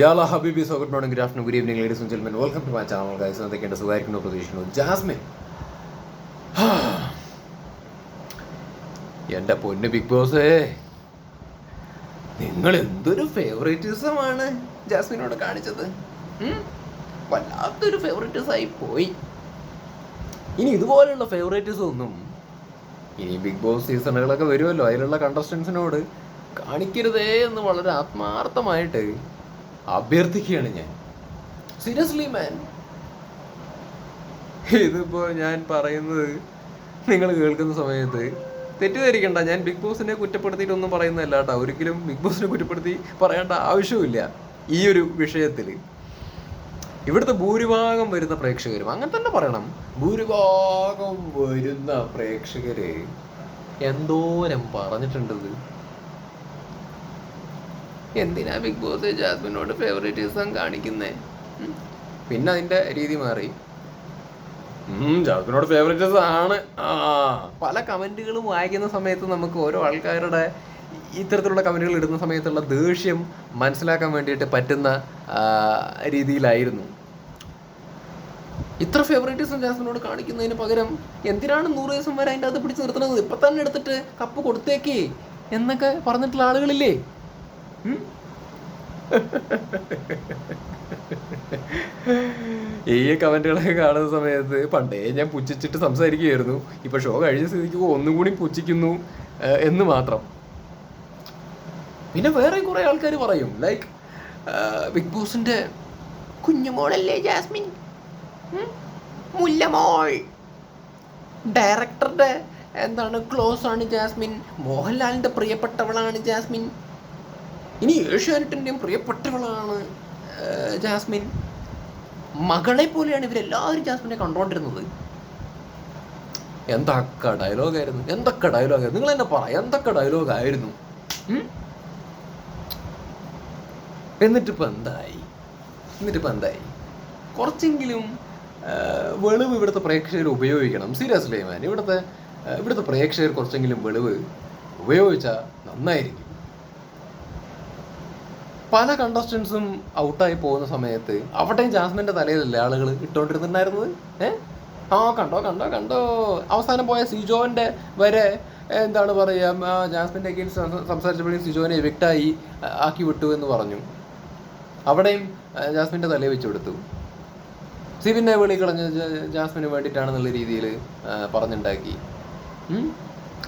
യാല ഹബീബി so good morning good afternoon good evening ladies and gentlemen welcome to my channel guys എന്തൊക്കെയുണ്ട് സുഖമായിരിക്കുന്നു പ്രതീക്ഷിക്കുന്നു. Jasmine. എന്റെ പൊന്ന് ബിഗ് ബോസേ. നിങ്ങൾ എന്തൊരു ഫേവറേറ്റിസമാണ് ജാസ്മിനോട് കാണിച്ചത്? വല്ലാത്തൊരു ഫേവറേറ്റിസായി പോയി. ഇനി ഇതുപോലെയുള്ള ഫേവറേറ്റിസം ഒന്നും ഇനി ബിഗ് ബോസ് സീസണുകളൊക്കെ വരുമല്ലോ. അതിലുള്ള കണ്ടസ്റ്റൻസിനോട് കാണിക്കരുതേ എന്ന് വളരെ ആത്മാർത്ഥമായിട്ട് അഭ്യർത്ഥിക്കുകയാണ് ഞാൻ. സീരിയസ്ലി മാൻ ഇതിപ്പോ ഞാൻ പറയുന്നത് നിങ്ങൾ കേൾക്കുന്ന സമയത്ത് തെറ്റിദ്ധരിക്കണ്ട. ഞാൻ ബിഗ് ബോസിനെ കുറ്റപ്പെടുത്തിയിട്ടൊന്നും പറയുന്നതല്ല കേട്ടോ. ഒരിക്കലും ബിഗ് ബോസിനെ കുറ്റപ്പെടുത്തി പറയേണ്ട ആവശ്യമില്ല ഈ ഒരു വിഷയത്തിൽ ഇവിടുത്തെ ഭൂരിഭാഗം വരുന്ന പ്രേക്ഷകരും അങ്ങനെ തന്നെ പറയണം. ഭൂരിഭാഗം വരുന്ന പ്രേക്ഷകരെ എന്തോരം പറഞ്ഞിട്ടുണ്ടത്? എന്തിനാ ബിഗ് ബോസ് ജാസ്മിനോട് ഫേവറേറ്റിസം കാണിക്കുന്നേ. പിന്നെ അതിന്റെ രീതി മാറി. ജാസ്മിനോട് ഫേവറേറ്റിസം ആണ്. ആ. പല കമന്റുകളും വായിക്കുന്ന സമയത്ത് നമുക്ക് ഓരോ ആൾക്കാരുടെ ഇത്തരത്തിലുള്ള കമന്റുകൾ ഇടുന്ന സമയത്തുള്ള ദേഷ്യം മനസ്സിലാക്കാൻ വേണ്ടിയിട്ട് പറ്റുന്ന രീതിയിലായിരുന്നു. ഇത്ര ഫേവറേറ്റിസം ജാസ്മിനോട് കാണിക്കുന്നതിന് പകരം എന്തിനാണ് നൂറ് ദിവസം വരെ അതിന്റെ അത് പിടിച്ച് നിർത്തുന്നത്? ഇപ്പൊ തന്നെ എടുത്തിട്ട് കപ്പ് കൊടുത്തേക്കേ എന്നൊക്കെ പറഞ്ഞിട്ടുള്ള ആളുകളില്ലേ? ഈ കമന്റുകളൊക്കെ കാണുന്ന സമയത്ത് പണ്ടേ ഞാൻ പുച്ഛിച്ചിട്ട് സംസാരിക്കുകയായിരുന്നു ഇപ്പൊ ഷോ കഴിഞ്ഞ സ്ഥിതിക്ക് ഒന്നും കൂടി പുച്ഛിക്കുന്നു എന്ന് മാത്രം. പിന്നെ വേറെ കുറെ ആൾക്കാർ പറയും ലൈക്ക് ബിഗ് ബോസിന്റെ കുഞ്ഞുമോളല്ലേ ജാസ്മിൻ? മുല്ലമോൾ. ഡയറക്ടറുടെ എന്താണ് ക്ലോസ് ആണ് ജാസ്മിൻ. മോഹൻലാലിന്റെ പ്രിയപ്പെട്ടവളാണ് ജാസ്മിൻ. ഇനി ഏഷ്യാനെറ്റിന്റെയും പ്രിയപ്പെട്ടവളാണ് ജാസ്മിൻ. മകളെ പോലെയാണ് ഇവരെല്ലാവരും ജാസ്മിനെ കണ്ടുകൊണ്ടിരുന്നത്. എന്തൊക്കെ ഡയലോഗായിരുന്നു എന്തൊക്കെ ഡയലോഗായിരുന്നു നിങ്ങൾ എന്നെ പറ എന്തൊക്കെ ഡയലോഗായിരുന്നു? എന്നിട്ടിപ്പോൾ എന്തായി? എന്നിട്ടിപ്പോൾ എന്തായി? കുറച്ചെങ്കിലും വെളിവ് ഇവിടുത്തെ പ്രേക്ഷകർ ഉപയോഗിക്കണം. സീരിയസ്ലി മാൻ ഇവിടുത്തെ ഇവിടുത്തെ പ്രേക്ഷകർ കുറച്ചെങ്കിലും വെളിവ് ഉപയോഗിച്ചാൽ നന്നായിരിക്കും. പല കണ്ടസ്റ്റൻസും ഔട്ടായി പോകുന്ന സമയത്ത് അവിടെയും ജാസ്മിന്റെ തലയിലല്ലേ ആളുകൾ ഇട്ടുകൊണ്ടിരുന്നുണ്ടായിരുന്നത് ഏഹ് ആ കണ്ടോ കണ്ടോ കണ്ടോ. അവസാനം പോയ സിജോന്റെ വരെ എന്താണ് പറയുക ജാസ്മിന്റെ ജാസ്മിന്റെ അഗെയിൻസ്റ്റ് സംസാരിച്ചപ്പോഴും സിജോനെ എവിക്റ്റായി ആക്കി വിട്ടു എന്ന് പറഞ്ഞു. അവിടെയും ജാസ്മിന്റെ തലയിൽ വെച്ചു കൊടുത്തു. സിബിനെ വിളി കളഞ്ഞ ജാസ്മിന് വേണ്ടിയിട്ടാണെന്നുള്ള രീതിയിൽ പറഞ്ഞുണ്ടാക്കി?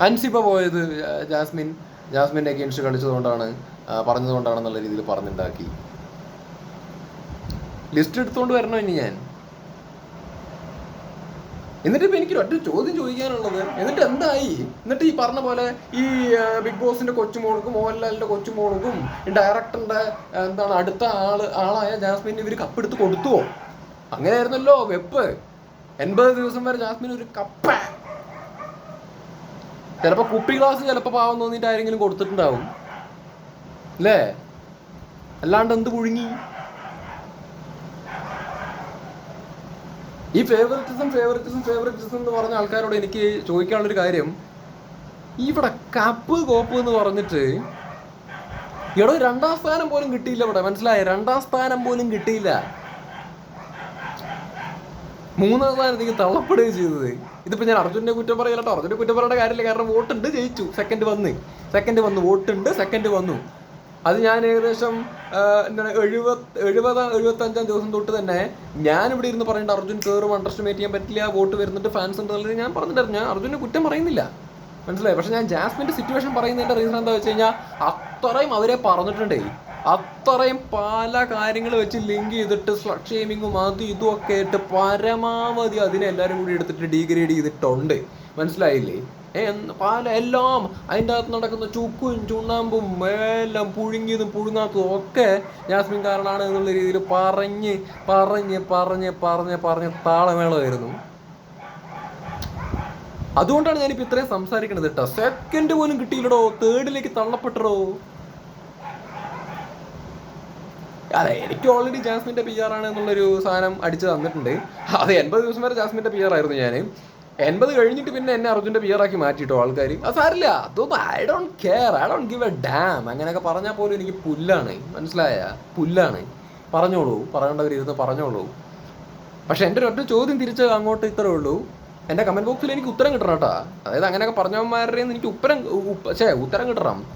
അൻസിബ പോയത് ജാസ്മിൻ ജാസ്മിന്റെ അഗെയിൻസ്റ്റ് കളിച്ചതുകൊണ്ടാണ് പറഞ്ഞതുകൊണ്ടാണെന്നുള്ള രീതിയിൽ പറഞ്ഞുണ്ടാക്കി. ലിസ്റ്റ് എടുത്തുകൊണ്ട് വരണോ ഇനി ഞാൻ? എന്നിട്ട് ഇപ്പൊ എനിക്ക് ഒറ്റ ചോദ്യം ചോദിക്കാനുള്ളത് എന്നിട്ട് എന്തായി? എന്നിട്ട് ഈ പറഞ്ഞ പോലെ ഈ ബിഗ് ബോസിന്റെ കൊച്ചുമോൾക്കും മോഹൻലാലിന്റെ കൊച്ചുമോൾക്കും ഡയറക്ടറിന്റെ എന്താണ് അടുത്ത ആൾ ആളായ ജാസ്മിൻ ഇവർ കപ്പെടുത്ത് കൊടുത്തുവോ? അങ്ങനെയായിരുന്നല്ലോ വെപ്പ്. എൺപത് ദിവസം വരെ ജാസ്മിൻ ഒരു കപ്പ. ചിലപ്പോ കുപ്പി ഗ്ലാസ് ചിലപ്പോ പാവം തോന്നിയിട്ട് ആരെങ്കിലും കൊടുത്തിട്ടുണ്ടാവും. അല്ലേ അല്ലാണ്ട് എന്ത് പുഴുങ്ങി? ഈ ഫേവററ്റിസം ഫേവററ്റിസം ഫേവററ്റിസം എന്ന് പറഞ്ഞ ആൾക്കാരോട് എനിക്ക് ചോദിക്കാനുള്ളൊരു കാര്യം. ഇവിടെ കപ്പ് കോപ്പ് എന്ന് പറഞ്ഞിട്ട് എടോ രണ്ടാം സ്ഥാനം പോലും കിട്ടിയില്ല ഇവിടെ. മനസ്സിലായ? രണ്ടാം സ്ഥാനം പോലും കിട്ടിയില്ല. മൂന്നാം സ്ഥാനത്തേക്ക് തള്ളപ്പെടുകയും ചെയ്തത്. ഇതിപ്പോ ഞാൻ അർജുനെ കുറ്റം പറയലട്ടോ. അർജുനെ കുറ്റം പറയേണ്ട കാര്യമില്ല. കാരണം വോട്ടുണ്ട് ജയിച്ചു. സെക്കൻഡ് വന്ന്. സെക്കൻഡ് വന്നു. വോട്ടുണ്ട് സെക്കൻഡ് വന്നു. അത് ഞാൻ ഏകദേശം എന്താണ് എഴുപത് എഴുപതാം എഴുപത്തഞ്ചാം ദിവസം തൊട്ട് തന്നെ ഞാൻ ഇവിടെ ഇരുന്ന് പറയേണ്ട അർജുൻ കയറും അണ്ടർ എസ്റ്റിമേറ്റ് ചെയ്യാൻ പറ്റില്ല വോട്ട് വരുന്നിട്ട് ഫാൻസ് ഉണ്ട് ഞാൻ പറഞ്ഞിട്ടുണ്ടായിരുന്നു. ഞാൻ അർജുനെ കുറ്റം പറയുന്നില്ല. മനസ്സിലായി? പക്ഷെ ഞാൻ ജാസ്മിന്റെ സിറ്റുവേഷൻ പറയുന്നതിന്റെ റീസൺ എന്താ വെച്ച് കഴിഞ്ഞാൽ അത്രയും അവരെ പറഞ്ഞിട്ടുണ്ടേ. അത്രയും പല കാര്യങ്ങൾ വെച്ച് ലിങ്ക് ചെയ്തിട്ട് സ്ലക്ഷേമിങ്ങും അതും ഇതും ഒക്കെ ആയിട്ട് പരമാവധി അതിനെ എല്ലാവരും കൂടി എടുത്തിട്ട് ഡീഗ്രേഡ് ചെയ്തിട്ടുണ്ട്. മനസ്സിലായില്ലേ? പല എല്ലാം അതിന്റെ അകത്ത് നടക്കുന്ന ചുക്കും ചുണ്ണാമ്പും എല്ലാം പുഴുങ്ങിയതും പുഴുങ്ങാത്തതും ഒക്കെ ജാസ്മിൻ കാരണമാണ് എന്നുള്ള രീതിയിൽ പറഞ്ഞ് പറഞ്ഞ് പറഞ്ഞ് പറഞ്ഞ് പറഞ്ഞ് താളമേളമായിരുന്നു. അതുകൊണ്ടാണ് ഞാനിപ്പോൾ ഇത്രയും സംസാരിക്കണത് കേട്ടോ. സെക്കൻഡ് പോലും കിട്ടിയില്ലടോ. തേർഡിലേക്ക് തള്ളപ്പെട്ടടോ. അതെ എനിക്ക് ഓൾറെഡി ജാസ്മിന്റെ പി ആർ ആണ് എന്നുള്ളൊരു സാധനം അടിച്ചു തന്നിട്ടുണ്ട്. അത് എൺപത് ദിവസം വരെ ജാസ്മിന്റെ പി ആർ ആയിരുന്നു ഞാൻ എൺപത് കഴിഞ്ഞിട്ട് പിന്നെ എന്നെ അർജുന്റെ പിയറാക്കി മാറ്റിട്ടോ ആൾക്കാർ അത് സാരില്ല അതൊന്നും I don't care I don't give a damn അങ്ങനെയൊക്കെ പറഞ്ഞാൽ പോലും എനിക്ക് പുല്ലാണ്. മനസ്സിലായ? പുല്ലാണ്. പറഞ്ഞോളൂ. പറയേണ്ടവരിരുന്ന് പറഞ്ഞോളൂ. പക്ഷെ എന്റെ ഒരൊറ്റ ചോദ്യം തിരിച്ച് അങ്ങോട്ട് ഇത്രേ ഉള്ളൂ. എന്റെ കമന്റ് ബോക്സിൽ എനിക്ക് ഉത്തരം കിട്ടണം കേട്ടോ. അതായത് അങ്ങനെയൊക്കെ പറഞ്ഞവന്മാരുടെ എനിക്ക് ഉത്തരം ഛേ ഉത്തരം കിട്ടണം.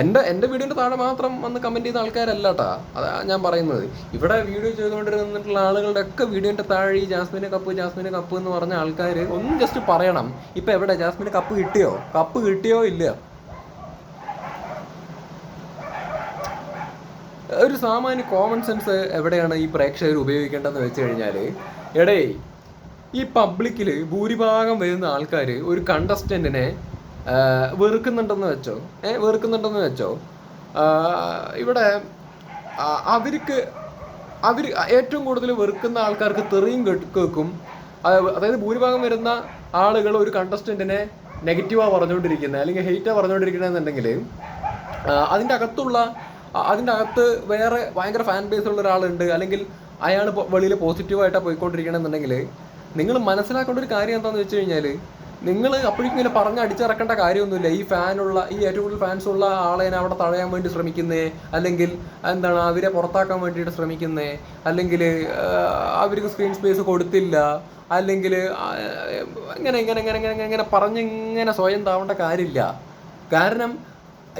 എന്റെ എന്റെ വീഡിയോന്റെ താഴെ മാത്രം വന്ന് കമന്റ് ചെയ്ത ആൾക്കാരല്ല കേട്ടാ അതാ ഞാൻ പറയുന്നത്. ഇവിടെ വീഡിയോ ചെയ്തുകൊണ്ടിരുന്നിട്ടുള്ള ആളുകളുടെ ഒക്കെ വീഡിയോന്റെ താഴെ ഈ ജാസ്മിന് കപ്പ് ജാസ്മിന് കപ്പ് എന്ന് പറഞ്ഞ ആൾക്കാർ ഒന്ന് ജസ്റ്റ് പറയണം. ഇപ്പം എവിടെ? ജാസ്മിന് കപ്പ് കിട്ടിയോ? കപ്പ് കിട്ടിയോ ഇല്ല? ഒരു സാമാന്യ കോമൺ സെൻസ് എവിടെയാണ് ഈ പ്രേക്ഷകർ ഉപയോഗിക്കേണ്ടതെന്ന് വെച്ച് കഴിഞ്ഞാൽ എടേ ഈ പബ്ലിക്കിൽ ഭൂരിഭാഗം വരുന്ന ആൾക്കാർ ഒരു കണ്ടസ്റ്റന്റിനെ വെറുക്കുന്നുണ്ടെന്ന് വെച്ചോ. ഏ വെറുക്കുന്നുണ്ടെന്ന് വെച്ചോ. ഇവിടെ അവർക്ക് അവർ ഏറ്റവും കൂടുതൽ വെറുക്കുന്ന ആൾക്കാർക്ക് തെറിയും കേൾക്കും. അത് അതായത് ഭൂരിഭാഗം വരുന്ന ആളുകൾ ഒരു കണ്ടസ്റ്റന്റിനെ നെഗറ്റീവാണ് പറഞ്ഞുകൊണ്ടിരിക്കുന്നത് അല്ലെങ്കിൽ ഹെയ്റ്റാണ് പറഞ്ഞുകൊണ്ടിരിക്കണമെന്നുണ്ടെങ്കിൽ അതിന്റെ അകത്തുള്ള അതിന്റെ അകത്ത് വേറെ ഭയങ്കര ഫാൻ ബേസ് ഉള്ള ഒരാളുണ്ട് അല്ലെങ്കിൽ അയാൾ വെളിയിൽ പോസിറ്റീവായിട്ടാണ് പോയിക്കൊണ്ടിരിക്കണമെന്നുണ്ടെങ്കിൽ നിങ്ങൾ മനസ്സിലാക്കേണ്ട ഒരു കാര്യം എന്താണെന്ന് വെച്ച് കഴിഞ്ഞാൽ നിങ്ങൾ അപ്പോഴേക്കും ഇങ്ങനെ പറഞ്ഞ് അടിച്ചിറക്കേണ്ട കാര്യമൊന്നുമില്ല. ഈ ഫാനുള്ള ഈ ഏറ്റവും കൂടുതൽ ഫാൻസ് ഉള്ള ആളെ അവിടെ തടയാൻ വേണ്ടി ശ്രമിക്കുന്നേ? അല്ലെങ്കിൽ എന്താണ് അവരെ പുറത്താക്കാൻ വേണ്ടിയിട്ട് ശ്രമിക്കുന്നേ? അല്ലെങ്കിൽ അവർക്ക് സ്ക്രീൻ സ്പേസ് കൊടുത്തില്ല. അല്ലെങ്കിൽ ഇങ്ങനെ ഇങ്ങനെ ഇങ്ങനെ ഇങ്ങനെ ഇങ്ങനെ പറഞ്ഞ് ഇങ്ങനെ സ്വയം താവേണ്ട കാര്യമില്ല. കാരണം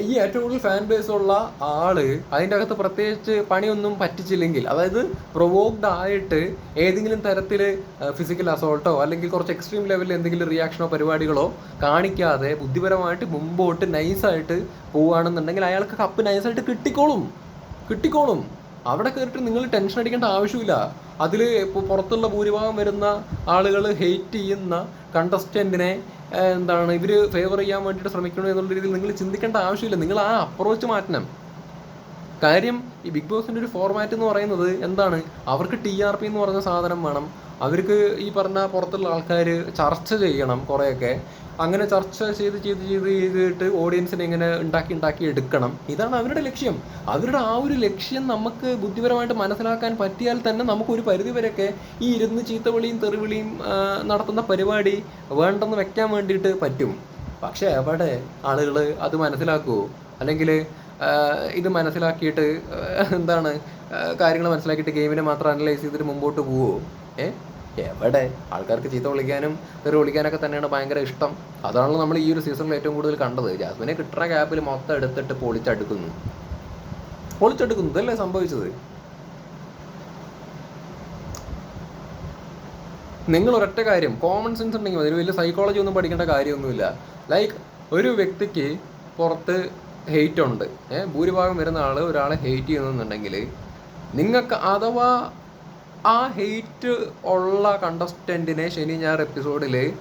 ഈ ഏറ്റവും കൂടുതൽ ഫാൻ ബേസ് ഉള്ള ആൾ അതിന്റെ അകത്ത് പ്രത്യേകിച്ച് പണിയൊന്നും പറ്റിച്ചില്ലെങ്കിൽ അതായത് പ്രൊവോക്ഡ് ആയിട്ട് ഏതെങ്കിലും തരത്തിൽ ഫിസിക്കൽ അസോൾട്ടോ അല്ലെങ്കിൽ കുറച്ച് എക്സ്ട്രീം ലെവലിൽ എന്തെങ്കിലും റിയാക്ഷനോ പരിപാടികളോ കാണിക്കാതെ ബുദ്ധിപരമായിട്ട് മുമ്പോട്ട് നൈസായിട്ട് പോവുകയാണെന്നുണ്ടെങ്കിൽ അയാൾക്ക് കപ്പ് നൈസായിട്ട് കിട്ടിക്കോളും. കിട്ടിക്കോളും. അവിടെ കയറിയിട്ട് നിങ്ങൾ ടെൻഷൻ അടിക്കേണ്ട ആവശ്യമില്ല. അതിൽ ഇപ്പോൾ പുറത്തുള്ള ഭൂരിഭാഗം വരുന്ന ആളുകൾ ഹെയ്റ്റ് ചെയ്യുന്ന കണ്ടസ്റ്റന്റിനെ എന്താണ് ഇവർ ഫേവർ ചെയ്യാൻ വേണ്ടിയിട്ട് ശ്രമിക്കണോ എന്നുള്ള രീതിയിൽ നിങ്ങൾ ചിന്തിക്കേണ്ട ആവശ്യമില്ല. നിങ്ങൾ ആ അപ്രോച്ച് മാറ്റണം. കാര്യം ഈ ബിഗ് ബോസിന്റെ ഒരു ഫോർമാറ്റ് എന്ന് പറയുന്നത് എന്താണ്? അവർക്ക് ടി ആർ പി എന്ന് പറഞ്ഞ സാധനം വേണം. അവർക്ക് ഈ പറഞ്ഞ പുറത്തുള്ള ആൾക്കാർ ചർച്ച ചെയ്യണം കുറേയൊക്കെ. അങ്ങനെ ചർച്ച ചെയ്ത് ചെയ്ത് ചെയ്ത് ചെയ്തിട്ട് ഓഡിയൻസിനെ ഇങ്ങനെ ഉണ്ടാക്കി ഉണ്ടാക്കി എടുക്കണം. ഇതാണ് അവരുടെ ലക്ഷ്യം. അവരുടെ ആ ഒരു ലക്ഷ്യം നമുക്ക് ബുദ്ധിപരമായിട്ട് മനസ്സിലാക്കാൻ പറ്റിയാൽ തന്നെ നമുക്ക് ഒരു പരിധി വരെയൊക്കെ ഈ ഇരുന്ന് ചീത്തവിളിയും തെറിവിളിയും നടത്തുന്ന പരിപാടി വേണ്ടെന്ന് വെക്കാൻ വേണ്ടിയിട്ട് പറ്റും. പക്ഷേ എവിടെ ആളുകൾ അത് മനസ്സിലാക്കുമോ അല്ലെങ്കിൽ ഇത് മനസ്സിലാക്കിയിട്ട് എന്താണ് കാര്യങ്ങൾ മനസ്സിലാക്കിയിട്ട് ഗെയിമിനെ മാത്രം അനലൈസ് ചെയ്തിട്ട് മുമ്പോട്ട് പോവുമോ ഏ? എവിടെ? ആൾക്കാർക്ക് ചീത്ത വിളിക്കാനും തെറി വിളിക്കാനൊക്കെ തന്നെയാണ് ഭയങ്കര ഇഷ്ടം. അതാണല്ലോ നമ്മൾ ഈ ഒരു സീസണിൽ ഏറ്റവും കൂടുതൽ കണ്ടത്. ജാസ്മിനെ കിട്ടുന്ന ഗ്യാപ്പിൽ മൊത്തം എടുത്തിട്ട് പൊളിച്ചെടുക്കുന്നു. പൊളിച്ചെടുക്കുന്നു. ഇതല്ലേ സംഭവിച്ചത്. നിങ്ങൾ ഒരൊറ്റ കാര്യം കോമൺ സെൻസ് ഉണ്ടെങ്കിൽ അതിന് വലിയ സൈക്കോളജി ഒന്നും പഠിക്കേണ്ട കാര്യമൊന്നുമില്ല. ലൈക്ക് ഒരു വ്യക്തിക്ക് പുറത്ത് ഹെയ്റ്റ് ഉണ്ട്. ഏഹ് ഭൂരിഭാഗം വരുന്ന ആൾ ഒരാളെ ഹെയ്റ്റ് ചെയ്യുന്നുണ്ടെങ്കിൽ നിങ്ങൾക്ക് അഥവാ ആ ഹെയ്റ്റ് ഉള്ള കണ്ടസ്റ്റന്റിനെ ശനി ഞായർ എപ്പിസോഡിൽ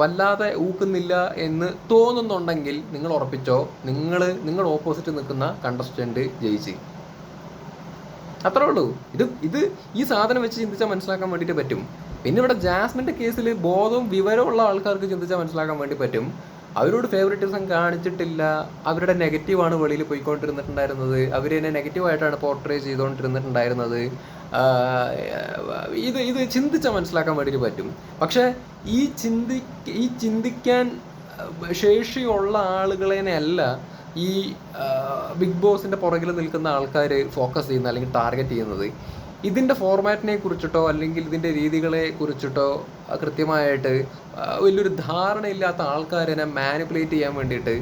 വല്ലാതെ ഊക്കുന്നില്ല എന്ന് തോന്നുന്നുണ്ടെങ്കിൽ നിങ്ങൾ ഉറപ്പിച്ചോ നിങ്ങൾ നിങ്ങൾ ഓപ്പോസിറ്റ് നിൽക്കുന്ന കണ്ടസ്റ്റന്റ് ജയിച്ച്. അത്രേ ഉള്ളൂ. ഇത് ഇത് ഈ സാധനം വെച്ച് ചിന്തിച്ചാൽ മനസ്സിലാക്കാൻ വേണ്ടിയിട്ട് പറ്റും. പിന്നെ ഇവിടെ ജാസ്മിന്റെ കേസിൽ ബോധവും വിവരവും ഉള്ള ആൾക്കാർക്ക് ചിന്തിച്ചാൽ മനസ്സിലാക്കാൻ വേണ്ടി പറ്റും. അവരോട് ഫേവറേറ്റിസം കാണിച്ചിട്ടില്ല. അവരുടെ നെഗറ്റീവാണ് വെളിയിൽ പോയിക്കൊണ്ടിരുന്നിട്ടുണ്ടായിരുന്നത്. അവർ തന്നെ നെഗറ്റീവായിട്ടാണ് പോർട്രേ ചെയ്തുകൊണ്ടിരുന്നിട്ടുണ്ടായിരുന്നത് ഇത് ഇത് ചിന്തിച്ച മനസ്സിലാക്കാൻ വേണ്ടിയിട്ട് പറ്റും. പക്ഷേ ഈ ചിന്തി ഈ ചിന്തിക്കാൻ ശേഷിയുള്ള ആളുകളേനെയല്ല ഈ ബിഗ് ബോസിന്റെ പുറകിൽ നിൽക്കുന്ന ആൾക്കാർ ഫോക്കസ് ചെയ്യുന്ന അല്ലെങ്കിൽ ടാർഗറ്റ് ചെയ്യുന്നത്. ഇതിന്റെ ഫോർമാറ്റിനെ കുറിച്ചിട്ടോ അല്ലെങ്കിൽ ഇതിന്റെ രീതികളെ കുറിച്ചിട്ടോ കൃത്യമായിട്ട് വലിയൊരു ധാരണയില്ലാത്ത ആൾക്കാരെ മാനിപ്പുലേറ്റ് ചെയ്യാൻ വേണ്ടിയിട്ട്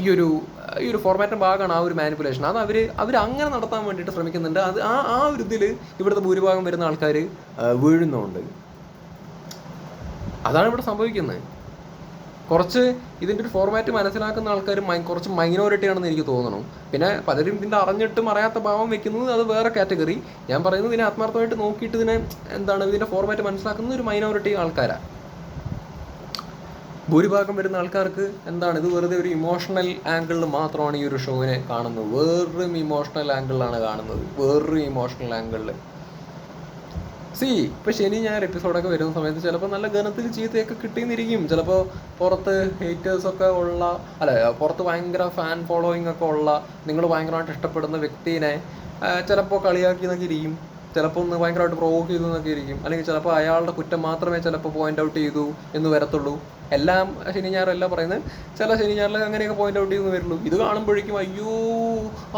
ഈ ഒരു ഈ ഒരു ഫോർമാറ്റിന്റെ ഭാഗമാണ് ആ ഒരു മാനിപ്പുലേഷൻ അത് അവർ അവർ അങ്ങനെ നടത്താൻ വേണ്ടിയിട്ട് ശ്രമിക്കുന്നുണ്ട്. അത് ആ ആ ഒരു ഇതിൽ ഇവിടുത്തെ ഭൂരിഭാഗം വരുന്ന ആൾക്കാർ വീഴുന്നുണ്ട്. അതാണ് ഇവിടെ സംഭവിക്കുന്നത്. കുറച്ച് ഇതിന്റെ ഒരു ഫോർമാറ്റ് മനസ്സിലാക്കുന്ന ആൾക്കാർ കുറച്ച് മൈനോറിറ്റി ആണെന്ന് എനിക്ക് തോന്നുന്നു പിന്നെ പലരും ഇതിന്റെ അറിഞ്ഞിട്ടും അറിയാത്ത ഭാവം വെക്കുന്നത് അത് വേറെ കാറ്റഗറി ഞാൻ പറയുന്നത് ഇതിനെ ആത്മാർത്ഥമായിട്ട് നോക്കിയിട്ട് ഇതിനെ എന്താണ് ഇതിന്റെ ഫോർമാറ്റ് മനസ്സിലാക്കുന്നത് ഒരു മൈനോറിറ്റി ആൾക്കാരാണ് ഭൂരിഭാഗം വരുന്ന ആൾക്കാർക്ക് എന്താണ് ഇത് വെറുതെ ഒരു ഇമോഷണൽ ആംഗിളിൽ മാത്രമാണ് ഈ ഒരു ഷോവിനെ കാണുന്നത്. വേറൊരു ഇമോഷണൽ ആംഗിളിലാണ് കാണുന്നത്. വേറൊരു ഇമോഷണൽ ആംഗിളിൽ സി ഇപ്പൊ ശനി ഞായർ എപ്പിസോഡൊക്കെ വരുന്ന സമയത്ത് ചിലപ്പോൾ നല്ല ഗണത്തിൽ ചീത്തയൊക്കെ കിട്ടിയെന്നിരിക്കും ചിലപ്പോൾ പുറത്ത് ഹേറ്റേഴ്സ് ഒക്കെ ഉള്ള അല്ല പുറത്ത് ഭയങ്കര ഫാൻ ഫോളോയിങ് ഒക്കെ ഉള്ള നിങ്ങൾ ഭയങ്കരമായിട്ട് ഇഷ്ടപ്പെടുന്ന വ്യക്തിനെ ചിലപ്പോൾ കളിയാക്കി എന്നൊക്കെ ഇരിക്കും. ചിലപ്പോൾ ഒന്ന് ഭയങ്കരമായിട്ട് പ്രൊവോക്ക് ചെയ്തു എന്നൊക്കെ ഇരിക്കും. അല്ലെങ്കിൽ ചിലപ്പോൾ അയാളുടെ കുറ്റം മാത്രമേ ചിലപ്പോൾ പോയിന്റ് ഔട്ട് ചെയ്തു എന്ന് വരത്തുള്ളൂ. എല്ലാം ശനി ഞായറല്ല പറയുന്നത്. ചില ശനി ഞായറിൽ അങ്ങനെയൊക്കെ പോയിന്റ് ഔട്ട് ചെയ്യുന്നു വരുള്ളൂ. ഇത് കാണുമ്പോഴേക്കും അയ്യോ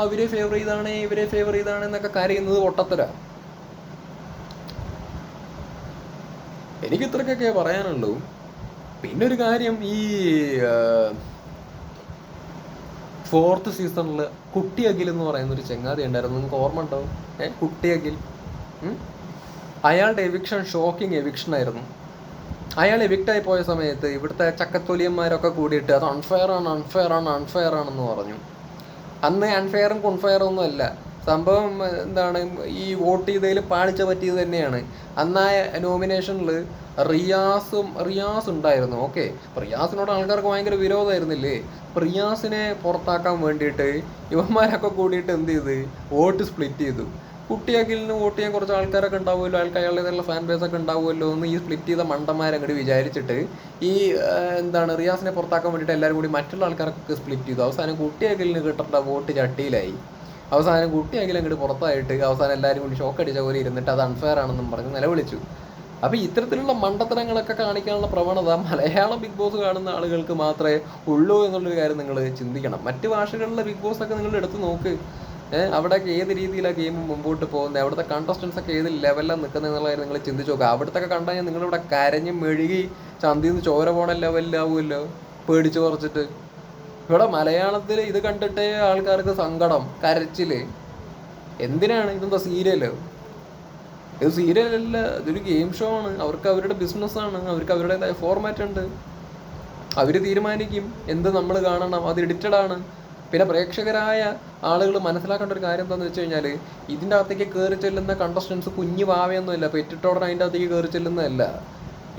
അവരെ ഫേവർ ചെയ്താണ് ഇവരെ ഫേവർ ചെയ്താണ് എന്നൊക്കെ കരയുന്നത് പൊട്ടത്തര. എനിക്ക് ഇത്രക്കൊക്കെ പറയാനുള്ളൂ പിന്നെ ഒരു കാര്യം ഈ ഫോർത്ത് സീസണിൽ കുട്ടി അഖിൽ എന്ന് പറയുന്ന ഒരു ചെങ്ങാതി ഉണ്ടായിരുന്നു. നിങ്ങൾക്ക് ഓർമ്മ ഉണ്ടോ? ഏ കുട്ടി അഖിൽ. അയാളുടെ എവിക്ഷൻ ഷോക്കിംഗ് എവിക്ഷൻ ആയിരുന്നു. അയാൾ എവിക്റ്റായി പോയ സമയത്ത് ഇവിടുത്തെ ചക്കത്തൊലിയന്മാരൊക്കെ കൂടിയിട്ട് അത് അൺഫെയർ ആണ് അൺഫെയർ ആണ് അൺഫെയർ ആണെന്ന് പറഞ്ഞു. അന്ന് അൺഫെയറും കുൺഫെയറും ഒന്നും അല്ല. സംഭവം എന്താണ് ഈ വോട്ട് ചെയ്തതിൽ പാളിച്ച പറ്റിയത് തന്നെയാണ്. അന്നായ നോമിനേഷനിൽ റിയാസും റിയാസ് ഉണ്ടായിരുന്നു ഓക്കെ. റിയാസിനോട് ആൾക്കാർക്ക് ഭയങ്കര വിരോധമായിരുന്നില്ലേ? റിയാസിനെ പുറത്താക്കാൻ വേണ്ടിയിട്ട് ഇവന്മാരൊക്കെ കൂടിയിട്ട് എന്ത് ചെയ്ത്? വോട്ട് സ്പ്ലിറ്റ് ചെയ്തു. കുട്ടിയാക്കിലിന് വോട്ട് ചെയ്യാൻ കുറച്ച് ആൾക്കാരൊക്കെ ഉണ്ടാവുമല്ലോ ആൾക്ക് അയാളുടേതുള്ള ഫാൻ ബേസ് ഒക്കെ ഉണ്ടാവുമല്ലോ എന്ന് ഈ സ്പ്ലിറ്റ് ചെയ്ത മണ്ടന്മാരങ്ങോട്ട് വിചാരിച്ചിട്ട് ഈ എന്താണ് റിയാസിനെ പുറത്താക്കാൻ വേണ്ടിയിട്ട് എല്ലാവരും കൂടി മറ്റുള്ള ആൾക്കാരൊക്കെ സ്പ്ലിറ്റ് ചെയ്തു. അവസാനം കുട്ടിയാക്കിലിന് കിട്ടേണ്ട വോട്ട് ചട്ടിയിലായി. അവസാനം കുട്ടിയെങ്കിലും അങ്ങോട്ട് പുറത്തായിട്ട് അവസാനം എല്ലാവരും കൂടി ഷോക്ക് അടിച്ച പോലെ ഇരുന്നിട്ട് അത് അൺഫെയർ ആണെന്നും പറഞ്ഞ് നിലവിളിച്ചു. അപ്പോൾ ഇത്തരത്തിലുള്ള മണ്ടത്തരങ്ങളൊക്കെ കാണിക്കാനുള്ള പ്രവണത മലയാളം ബിഗ് ബോസ് കാണുന്ന ആളുകൾക്ക് മാത്രമേ ഉള്ളൂ എന്നുള്ളൊരു കാര്യം നിങ്ങൾ ചിന്തിക്കണം. മറ്റു ഭാഷകളിലെ ബിഗ് ബോസ് ഒക്കെ നിങ്ങൾ എടുത്ത് നോക്ക്. അവിടെയൊക്കെ ഏത് രീതിയിലാണ് ഗെയിം മുമ്പോട്ട് പോകുന്നത്? അവിടുത്തെ കണ്ടസ്റ്റൻസ് ഒക്കെ ഏത് ലെവലിലാണ് നിൽക്കുന്നത് എന്നുള്ള കാര്യം നിങ്ങൾ ചിന്തിച്ച് നോക്കുക അവിടുത്തെ കണ്ടാൽ നിങ്ങളിവിടെ കരഞ്ഞ് മെഴുകി ചന്തിന്ന് ചോര പോണ ലെവലിലാവുമല്ലോ പേടിച്ച് കുറച്ചിട്ട് ഇവിടെ മലയാളത്തിൽ ഇത് കണ്ടിട്ട് ആൾക്കാർക്ക് സങ്കടം കരച്ചിൽ. എന്തിനാണ് ഇതെന്താ സീരിയൽ ഇത് സീരിയലല്ല ഇതൊരു ഗെയിം ഷോ ആണ്. അവർക്ക് അവരുടെ ബിസിനസ് ആണ്. അവർക്ക് അവരുടേതായ ഫോർമാറ്റ് ഉണ്ട്. അവർ തീരുമാനിക്കും എന്ത് നമ്മൾ കാണണം അത് എഡിറ്റഡ് ആണ്. പിന്നെ പ്രേക്ഷകരായ ആളുകൾ മനസ്സിലാക്കേണ്ട ഒരു കാര്യം എന്താണെന്ന് വെച്ച് കഴിഞ്ഞാൽ ഇതിന്റെ അകത്തേക്ക് കയറി ചെല്ലുന്ന കണ്ടസ്റ്റൻസ് കുഞ്ഞു പാവയൊന്നുമല്ല പെറ്റിട്ടോടൻ അതിന്റെ അകത്തേക്ക് കയറി ചെല്ലുന്നതല്ല.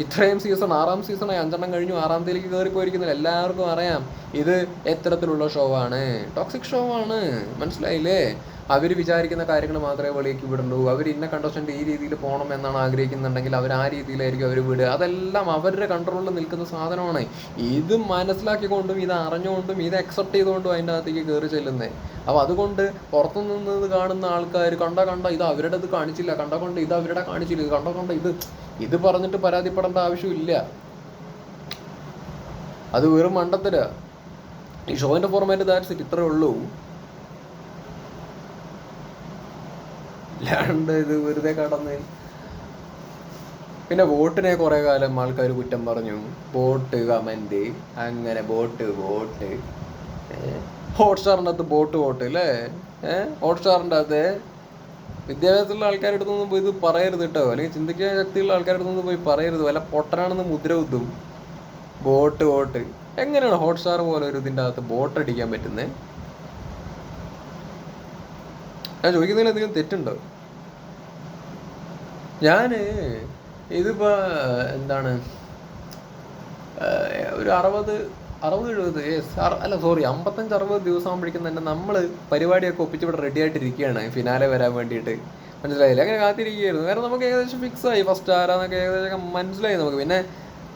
ഇത്രയും സീസൺ ആറാം സീസണായി അഞ്ചെണ്ണം കഴിഞ്ഞു ആറാം തീയതിക്ക് കയറി പോയിരിക്കുന്നില്ല എല്ലാവർക്കും അറിയാം. ഇത് എത്തരത്തിലുള്ള ഷോ ആണ്. ടോക്സിക് ഷോ ആണ്. മനസ്സിലായില്ലേ? അവർ വിചാരിക്കുന്ന കാര്യങ്ങൾ മാത്രമേ വെളിയേക്ക് വിടുള്ളൂ അവർ ഇന്ന കണ്ടസ്റ്റന്റ് ഈ രീതിയിൽ പോകണം എന്നാണ് ആഗ്രഹിക്കുന്നുണ്ടെങ്കിൽ അവർ ആ രീതിയിലായിരിക്കും അവർ വിടുക. അതെല്ലാം അവരുടെ കൺട്രോളിൽ നിൽക്കുന്ന സാധനമാണ്. ഇത് മനസ്സിലാക്കിക്കൊണ്ടും ഇത് അറിഞ്ഞുകൊണ്ടും ഇത് അക്സെപ്റ്റ് ചെയ്തുകൊണ്ടും അതിന്റെ അകത്തേക്ക് കയറി ചെല്ലുന്നത് അപ്പോൾ അതുകൊണ്ട് പുറത്തു നിന്ന് കാണുന്ന ആൾക്കാർ കണ്ട കണ്ട ഇത് അവരുടെ ഇത് കാണിച്ചില്ല കണ്ട കൊണ്ട് ഇത് അവരുടെ കാണിച്ചില്ല ഇത് കണ്ട കൊണ്ട് ഇത് ഇത് പറഞ്ഞിട്ട് പരാതിപ്പെടേണ്ട ആവശ്യമില്ല. അത് വെറും മണ്ടത്തര. ഈ ഷോയിന്റെ ഫോർമാറ്റ് ദാറ്റ്സ് ഇറ്റ് ഇത്രേ ഉള്ളൂ. അല്ലാണ്ട് ഇത് വെറുതെ കടന്ന്. പിന്നെ വോട്ടിനെ കുറെ കാലം ആൾക്കാർ കുറ്റം പറഞ്ഞു. ബോട്ട് കമന്റ് അങ്ങനെ ബോട്ട് വോട്ട്. ഹോട്ട്സ്റ്റാറിന്റെ അകത്ത് ബോട്ട് വോട്ട് അല്ലേ? ഹോട്ട്സ്റ്റാറിന്റെ അകത്ത് വിദ്യാഭ്യാസത്തിലുള്ള ആൾക്കാരുടെ അടുത്തൊന്നും പോയി ഇത് പറയരുത് കേട്ടോ. അല്ലെങ്കിൽ ചിന്തിക്കാൻ ശക്തിയുള്ള ആൾക്കാരുടെ അടുത്തൊന്നും പോയി പറയരുത്. വല്ല പൊട്ടനാണെന്ന് മുദ്ര കുത്തും ബോട്ട് ബോട്ട്. എങ്ങനെയാണ് ഹോട്ട്സ്റ്റാർ പോലെ ഒരു ഇതിന്റെ അകത്ത് ബോട്ട് അടിക്കാൻ പറ്റുന്നത് ഞാൻ ചോദിക്കുന്നതിൽ എന്തെങ്കിലും തെറ്റുണ്ടോ? ഞാൻ ഇതിപ്പോ എന്താണ് ഒരു അറുപത് അറുപത് എഴുപത് അല്ല സോറി അമ്പത്തഞ്ച് അറുപത് ദിവസം ആകുമ്പോഴേക്കും തന്നെ നമ്മൾ പരിപാടിയൊക്കെ ഒപ്പിച്ച് ഇവിടെ റെഡി ആയിട്ടിരിക്കുകയാണ്. ഫിനാലെ വരാൻ വേണ്ടിയിട്ട്. മനസ്സിലായില്ല? അങ്ങനെ കാത്തിരിക്കുകയായിരുന്നു. കാരണം നമുക്ക് ഏകദേശം ഫിക്സ് ആയി. ഫസ്റ്റ് ആരാന്നൊക്കെ ഏകദേശം മനസ്സിലായി നമുക്ക്. പിന്നെ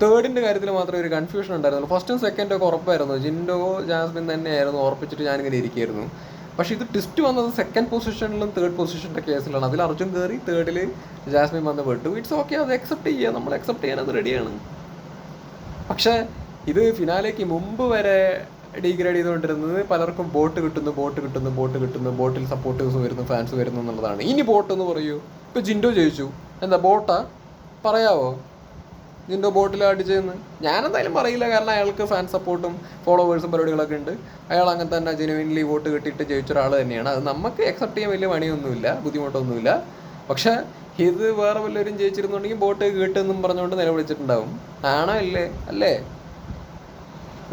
തേർഡിന്റെ കാര്യത്തിൽ മാത്രമേ ഒരു കൺഫ്യൂഷൻ ഉണ്ടായിരുന്നുള്ളൂ. ഫസ്റ്റും സെക്കൻഡും ഒക്കെ ഉറപ്പായിരുന്നു. ജിൻഡോ ജാസ്മിൻ തന്നെയായിരുന്നു ഉറപ്പിച്ചിട്ട് ഞാനിങ്ങനെ ഇരിക്കുകയായിരുന്നു. പക്ഷേ ഇത് ടിസ്റ്റ് വന്നത് സെക്കൻഡ് പൊസിഷനിലും തേർഡ് പൊസിഷന്റെ കേസിലാണ്. അതിൽ അർജുൻ കയറി തേർഡിൽ ജാസ്മിൻ വന്ന് പെട്ടു. ഇറ്റ്സ് ഓക്കെ അത് അക്സെപ്റ്റ് ചെയ്യുക. നമ്മൾ അക്സെപ്റ്റ് ചെയ്യാൻ അത് റെഡിയാണ് പക്ഷേ ഇത് ഫിനാലേക്ക് മുമ്പ് വരെ ഡീഗ്രേഡ് ചെയ്തുകൊണ്ടിരുന്നത് പലർക്കും ബോട്ട് കിട്ടുന്നു ബോട്ട് കിട്ടുന്നു ബോട്ട് കിട്ടുന്നു ബോട്ടിൽ സപ്പോർട്ടേഴ്സ് വരുന്നു ഫാൻസ് വരുന്നു എന്നുള്ളതാണ്. ഇനി ബോട്ട് എന്ന് പറയൂ. ഇപ്പൊ ജിൻഡോ ചോദിച്ചു എന്താ ബോട്ടാ പറയാവോ? ജിൻഡോ ബോട്ടിൽ അടിച്ചതെന്ന് ഞാനെന്തായാലും പറയില്ല. കാരണം അയാൾക്ക് ഫാൻ സപ്പോർട്ടും ഫോളോവേഴ്സും പരിപാടികളൊക്കെ ഉണ്ട്. അയാൾ അങ്ങനെ തന്നെ ജെനുവിൻലി വോട്ട് കിട്ടിയിട്ട് ജയിച്ച ഒരാൾ തന്നെയാണ്. അത് നമുക്ക് അക്സെപ്റ്റ് ചെയ്യാൻ വലിയ പണിയൊന്നുമില്ല ബുദ്ധിമുട്ടൊന്നുമില്ല. പക്ഷെ ഇത് വേറെ വല്ലവരും ജയിച്ചിരുന്നുണ്ടെങ്കിൽ ബോട്ട് കിട്ടുമെന്നും പറഞ്ഞുകൊണ്ട് നിലവിളിച്ചിട്ടുണ്ടാവും. ആണോ ഇല്ലേ? അല്ലേ?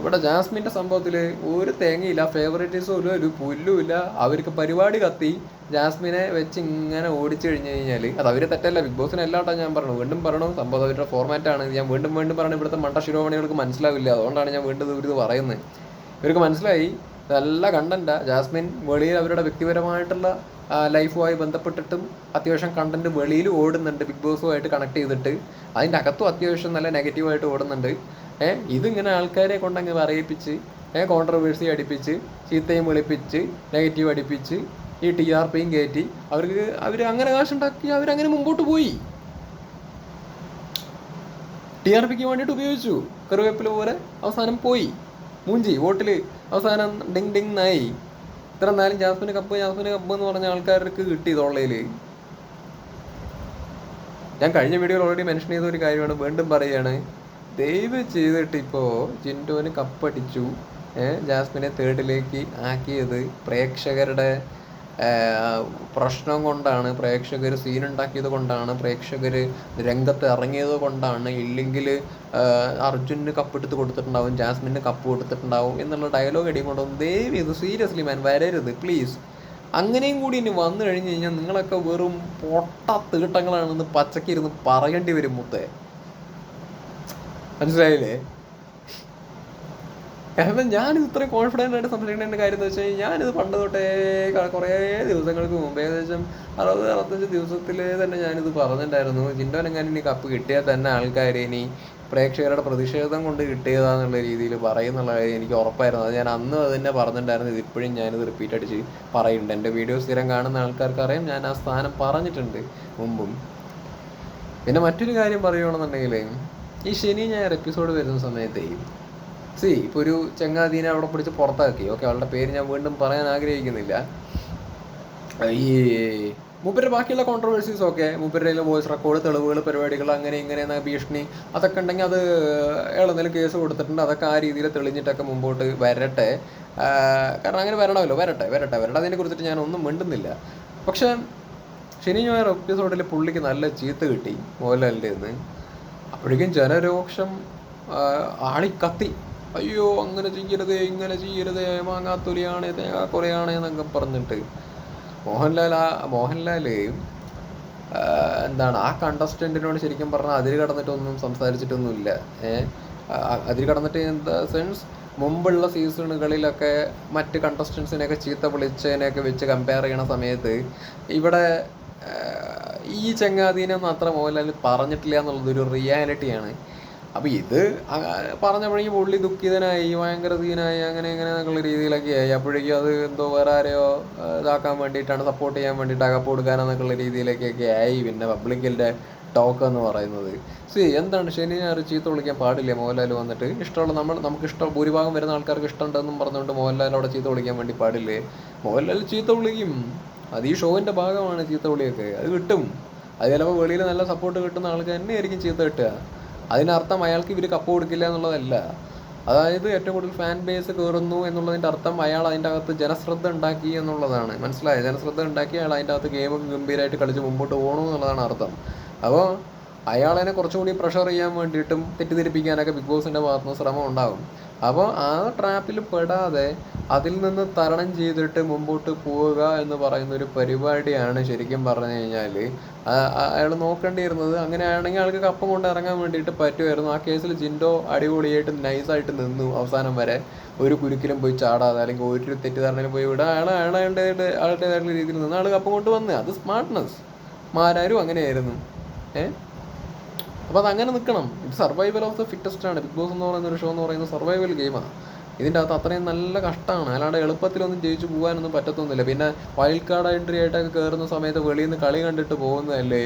ഇവിടെ ജാസ്മിന്റെ സംഭവത്തിൽ ഒരു തേങ്ങയില്ല ഫേവറേറ്റീസും ഇല്ല ഒരു പുല്ലുമില്ല. അവർക്ക് പരിപാടി കത്തി ജാസ്മിനെ വെച്ച് ഇങ്ങനെ ഓടിച്ചു കഴിഞ്ഞു കഴിഞ്ഞാൽ അത് അവർ തെറ്റല്ല ബിഗ് ബോസിന് എല്ലാട്ടോ ഞാൻ പറഞ്ഞു വീണ്ടും പറയണം സംഭവം അവരുടെ ഫോർമാറ്റാണ് ഞാൻ വീണ്ടും വീണ്ടും പറയണം ഇവിടുത്തെ മണ്ട ശിരോമണികൾക്ക് മനസ്സിലാവില്ല. അതുകൊണ്ടാണ് ഞാൻ വീണ്ടും ഇത് പറയുന്നത്. ഇവർക്ക് മനസ്സിലായി നല്ല കണ്ടന്റാ ജാസ്മിൻ വെളിയിൽ അവരുടെ വ്യക്തിപരമായിട്ടുള്ള ലൈഫുമായി ബന്ധപ്പെട്ടിട്ടും അത്യാവശ്യം കണ്ടന്റ് വെളിയിൽ ഓടുന്നുണ്ട് ബിഗ് ബോസുമായിട്ട് കണക്ട് ചെയ്തിട്ട്. അതിന്റെ അകത്തും അത്യാവശ്യം നല്ല നെഗറ്റീവായിട്ട് ഓടുന്നുണ്ട്. ഏഹ് ഇതിങ്ങനെ ആൾക്കാരെ കൊണ്ടങ്ങ് പറയിപ്പിച്ച് ഏഹ് കോൺട്രവേഴ്സി അടിപ്പിച്ച് ചീത്തയും വിളിപ്പിച്ച് നെഗറ്റീവ് അടിപ്പിച്ച് ഈ ടി ആർ പിയും കയറ്റി അവർക്ക് അവർ അങ്ങനെ കാശുണ്ടാക്കി അവരങ്ങനെ മുമ്പോട്ട് പോയി. ടി ആർ പിക്ക് വേണ്ടിയിട്ട് ഉപയോഗിച്ചു. കറിവേപ്പില പോലെ അവസാനം പോയി. മൂഞ്ചി വോട്ടിൽ അവസാനം ഡിങ് ഡിങ് നായി ഇത്ര നാലും ജാസ്മിന് കപ്പ് ജാസ്മിന് കപ്പ് എന്ന് പറഞ്ഞ ആൾക്കാർക്ക് കിട്ടി തൊള്ളയിൽ ഞാൻ കഴിഞ്ഞ വീഡിയോയിൽ ഓൾറെഡി മെൻഷൻ ചെയ്ത ഒരു കാര്യമാണ് വീണ്ടും പറയുകയാണ് ദയവ് ചെയ്തിട്ട് ഇപ്പോൾ ജിൻഡോന് കപ്പടിച്ചു. ജാസ്മിനെ തേർഡിലേക്ക് ആക്കിയത്. പ്രേക്ഷകരുടെ പ്രശ്നം കൊണ്ടാണ്. പ്രേക്ഷകർ സീൻ ഉണ്ടാക്കിയത് കൊണ്ടാണ്. പ്രേക്ഷകർ രംഗത്ത് ഇറങ്ങിയത് കൊണ്ടാണ്. ഇല്ലെങ്കിൽ അർജുനന് കപ്പ് എടുത്ത് കൊടുത്തിട്ടുണ്ടാവും ജാസ്മിന് കപ്പ് കൊടുത്തിട്ടുണ്ടാവും എന്നുള്ള ഡയലോഗ് അടിയും കൊണ്ടൊന്നും ദയവ് ഇത് സീരിയസ്ലി മാൻ വരരുത് പ്ലീസ് അങ്ങനെയും കൂടി ഇനി വന്നു കഴിഞ്ഞ് കഴിഞ്ഞാൽ നിങ്ങളൊക്കെ വെറും പൊട്ട തീട്ടങ്ങളാണെന്ന് പച്ചക്കിരുന്ന് പറയേണ്ടി വരും മുത്തേ. മനസ്സിലായില്ലേ? കാരണം ഞാനിത് ഇത്രയും കോൺഫിഡന്റ് ആയിട്ട് സംസാരിക്കേണ്ട കാര്യം എന്ന് വെച്ച് കഴിഞ്ഞാൽ ഞാനിത് പണ്ട് തൊട്ടേ കുറേ ദിവസങ്ങൾക്ക് മുമ്പ് ഏകദേശം അറുപത് അറുപത്തഞ്ച് ദിവസത്തിൽ തന്നെ ഞാനിത് പറഞ്ഞിട്ടുണ്ടായിരുന്നു. ജിൻഡോനെങ്ങാനും ഇനി കപ്പ് കിട്ടിയാൽ തന്നെ ആൾക്കാർ ഇനി പ്രേക്ഷകരുടെ പ്രതിഷേധം കൊണ്ട് കിട്ടിയതാന്നുള്ള രീതിയിൽ പറയുന്നുള്ള കാര്യം എനിക്ക് ഉറപ്പായിരുന്നു. അത് ഞാൻ അന്ന് തന്നെ പറഞ്ഞിട്ടുണ്ടായിരുന്നു. ഇത് ഇപ്പോഴും ഞാനിത് റിപ്പീറ്റ് അടിച്ച് പറയുന്നുണ്ട്. എന്റെ വീഡിയോ സ്ഥിരം കാണുന്ന ആൾക്കാർക്ക് അറിയാം ഞാൻ ആ സ്ഥാനം പറഞ്ഞിട്ടുണ്ട് മുമ്പും. പിന്നെ മറ്റൊരു കാര്യം പറയുകയാണെന്നുണ്ടെങ്കിൽ ഈ ശനി ഞായർ എപ്പിസോഡ് വരുന്ന സമയത്തേ സി ഇപ്പോൾ ഒരു ചങ്ങാതീനെ അവിടെ പിടിച്ച് പുറത്താക്കി. ഓക്കെ അവളുടെ പേര് ഞാൻ വീണ്ടും പറയാൻ ആഗ്രഹിക്കുന്നില്ല. ഈ മൂപ്പരുടെ ബാക്കിയുള്ള കോൺട്രവേഴ്സീസ് ഒക്കെ മൂപ്പരുടെ വോയിസ് റെക്കോർഡ് തെളിവുകൾ പരിപാടികൾ അങ്ങനെ ഇങ്ങനെ എന്ന ഭീഷണി അതൊക്കെ ഉണ്ടെങ്കിൽ അത് എന്തെങ്കിലും കേസ് കൊടുത്തിട്ടുണ്ട്. അതൊക്കെ ആ രീതിയിൽ തെളിഞ്ഞിട്ടൊക്കെ മുമ്പോട്ട് വരട്ടെ. കാരണം അങ്ങനെ വരണമല്ലോ. വരട്ടെ വരട്ടെ വരട്ടെ. അതിനെ കുറിച്ചിട്ട് ഞാൻ ഒന്നും മിണ്ടുന്നില്ല. പക്ഷെ ശനി ഞായർ എപ്പിസോഡിൽ പുള്ളിക്ക് നല്ല ചീത്ത കിട്ടി മോഹൻലാലിന്റെ നിന്ന് അപ്പോഴേക്കും ജനരോക്ഷം ആളിക്കത്തി. അയ്യോ അങ്ങനെ ചെയ്യരുത് ഇങ്ങനെ ചെയ്യരുത് മാങ്ങാത്തൊലിയാണ് തേങ്ങാക്കൊലയാണ് എന്നൊക്കെ പറഞ്ഞിട്ട് മോഹൻലാൽ ആ മോഹൻലാൽ എന്താണ് ആ കണ്ടസ്റ്റന്റിനോട് ശരിക്കും പറഞ്ഞാൽ അതിൽ കടന്നിട്ടൊന്നും സംസാരിച്ചിട്ടൊന്നുമില്ല. ഏഹ് അതിൽ കടന്നിട്ട് ഇൻ ദ സെൻസ് മുമ്പുള്ള സീസണുകളിലൊക്കെ മറ്റ് കണ്ടസ്റ്റൻസിനെയൊക്കെ ചീത്ത വിളിച്ചതിനെയൊക്കെ വെച്ച് കമ്പയർ ചെയ്യണ സമയത്ത് ഇവിടെ ഈ ചങ്ങാതീനെ മാത്രം മോഹൻലാൽ പറഞ്ഞിട്ടില്ല എന്നുള്ളത് ഒരു റിയാലിറ്റിയാണ് അപ്പോൾ ഇത് പറഞ്ഞപ്പോഴേക്കും പുള്ളി ദുഃഖിതനായി ഭയങ്കര സീനായി അങ്ങനെ ഇങ്ങനെ എന്നുള്ള രീതിയിലൊക്കെ ആയി. അപ്പോഴേക്കും അത് എന്തോ വേറെ ആരെയോ ഇതാക്കാൻ വേണ്ടിയിട്ടാണ് സപ്പോർട്ട് ചെയ്യാൻ വേണ്ടിയിട്ട് അകപ്പ് കൊടുക്കാനെന്നൊക്കെയുള്ള രീതിയിലേക്കൊക്കെ ആയി. പിന്നെ പബ്ലിക്കിന്റെ ടോക്ക് എന്ന് പറയുന്നത്. സി എന്താണ്? ശനി ഞായർ ചീത്ത വിളിക്കാൻ പാടില്ല മോഹൻലാൽ വന്നിട്ട്? ഇഷ്ടമുള്ള നമ്മൾ നമുക്ക് ഇഷ്ടം ഭൂരിഭാഗം വരുന്ന ആൾക്കാർക്ക് ഇഷ്ടമുണ്ടെന്നും പറഞ്ഞുകൊണ്ട് മോഹൻലാൽ അവിടെ ചീത്ത വിളിക്കാൻ വേണ്ടി പാടില്ലേ? മോഹൻലാൽ ചീത്ത വിളിക്കും. അത് ഈ ഷോവിന്റെ ഭാഗമാണ് ചീത്ത വിളിയൊക്കെ. അത് കിട്ടും. അത് ചിലപ്പോൾ വെളിയിൽ നല്ല സപ്പോർട്ട് കിട്ടുന്ന ആൾക്ക് തന്നെയായിരിക്കും ചീത്ത കിട്ടുക. അതിനർത്ഥം അയാൾക്ക് ഇവർ കപ്പ് കൊടുക്കില്ല എന്നുള്ളതല്ല. അതായത് ഏറ്റവും കൂടുതൽ ഫാൻ ബേസ് കയറുന്നു എന്നുള്ളതിന്റെ അർത്ഥം അയാൾ അതിന്റെ അകത്ത് ജനശ്രദ്ധ ഉണ്ടാക്കി എന്നുള്ളതാണ്. മനസ്സിലായോ? ജനശ്രദ്ധ ഉണ്ടാക്കി അയാൾ അതിന്റെ അകത്ത് ഗെയിം ഗംഭീരമായിട്ട് കളിച്ച് മുമ്പോട്ട് പോകണു എന്നുള്ളതാണ് അർത്ഥം. അപ്പോൾ അയാളതിനെ കുറച്ചുകൂടി പ്രഷർ ചെയ്യാൻ വേണ്ടിയിട്ടും തെറ്റിദ്ധരിപ്പിക്കാനൊക്കെ ബിഗ് ബോസിന്റെ ഭാഗത്തുനിന്ന് ശ്രമം ഉണ്ടാകും. അപ്പോൾ ആ ട്രാപ്പിൽ പെടാതെ അതിൽ നിന്ന് തരണം ചെയ്തിട്ട് മുമ്പോട്ട് പോവുക എന്ന് പറയുന്ന ഒരു പരിപാടിയാണ് ശരിക്കും പറഞ്ഞു കഴിഞ്ഞാൽ അയാൾ നോക്കേണ്ടിയിരുന്നത് അങ്ങനെയാണെങ്കിൽ ആൾക്ക് കപ്പം കൊണ്ട് ഇറങ്ങാൻ വേണ്ടിയിട്ട് പറ്റുമായിരുന്നു. ആ കേസിൽ ജിൻഡോ അടിപൊളിയായിട്ട് നൈസായിട്ട് നിന്നു അവസാനം വരെ. ഒരു കുരുക്കിലും പോയി ചാടാതെ അല്ലെങ്കിൽ ഒരു തെറ്റിദ്ധാരണയിലും പോയി വിടാം അയാൾ അയാളുടേതായിട്ട് അയാളുടേതായിട്ടുള്ള രീതിയിൽ നിന്ന് ആൾ കപ്പം കൊണ്ട് വന്ന്. അത് സ്മാർട്ട്നെസ് മാരാരും അങ്ങനെയായിരുന്നു. ഏഹ് അപ്പോൾ അത് അങ്ങനെ നിൽക്കണം ഇത് സർവൈവൽ ഓഫ് ദ ഫിറ്റസ്റ്റ് ആണ്. ബിഗ് ബോസ് എന്ന് പറയുന്ന ഒരു ഷോ എന്ന് പറയുന്നത് സർവൈവൽ ഗെയിമാണ് ഇതിന്റെ അകത്ത് അത്രയും നല്ല കഷ്ടമാണ്. അല്ലാണ്ട് എളുപ്പത്തിലൊന്നും ജയിച്ചു പോകാനൊന്നും പറ്റത്തൊന്നുമില്ല. പിന്നെ വൈൽഡ് കാർഡ് എൻട്രി ആയിട്ടൊക്കെ കയറുന്ന സമയത്ത് വെളിയിൽ നിന്ന് കളി കണ്ടിട്ട് പോകുന്നതല്ലേ?